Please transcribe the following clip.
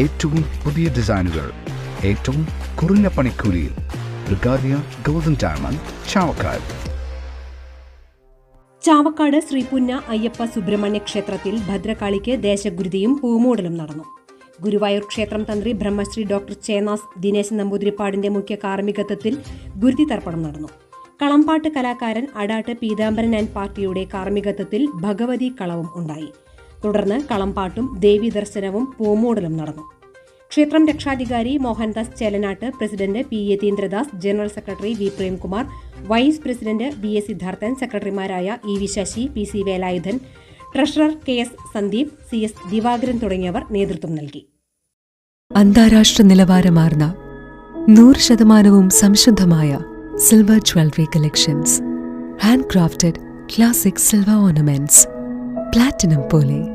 ഏറ്റവും പുതിയ ഡിസൈനുകൾ ഏറ്റവും കുറഞ്ഞ പണിക്കൂലിയിൽ ബ്രിഗാദിയ ഗോൾഡൻ ഡയമണ്ട് ചാവക്കാട്. ചാവക്കാട് ശ്രീപുന്ന അയ്യപ്പ സുബ്രഹ്മണ്യ ക്ഷേത്രത്തിൽ ഭദ്രകാളിക്ക് ദേശഗുരുതിയും പൂമൂടലും നടന്നു. ഗുരുവായൂർ ക്ഷേത്രം തന്ത്രി ബ്രഹ്മശ്രീ ഡോക്ടർ ചേനാസ് ദിനേശ് നമ്പൂതിരിപ്പാടിന്റെ മുഖ്യ കാർമ്മികത്വത്തിൽ ഗുരുതി തർപ്പണം നടന്നു. കളംപാട്ട് കലാകാരൻ അടാട്ട് പീതാംബരൻ ആൻഡ് പാർട്ടിയുടെ കാർമ്മികത്വത്തിൽ ഭഗവതി കളവും ഉണ്ടായി. തുടർന്ന് കളംപാട്ടും ദേവി ദർശനവും പൂമൂടലും നടന്നു. ക്ഷേത്രം രക്ഷാധികാരി Mohandas Chelanatt president P Yatheendradas general secretary V Premkumar vice president V S Siddharthan സെക്രട്ടറിമാരായ E V Sasi P C Velayudhan treasurer K S Sandeep C S Divakaran തുടങ്ങിയവർ നേതൃത്വം നൽകി. അന്താരാഷ്ട്ര നിലവാരമാർന്ന നൂറ് ശതമാനവും സംശുദ്ധമായ silver jewellery collections. Hand crafted classic silver ornaments platinum പോലെ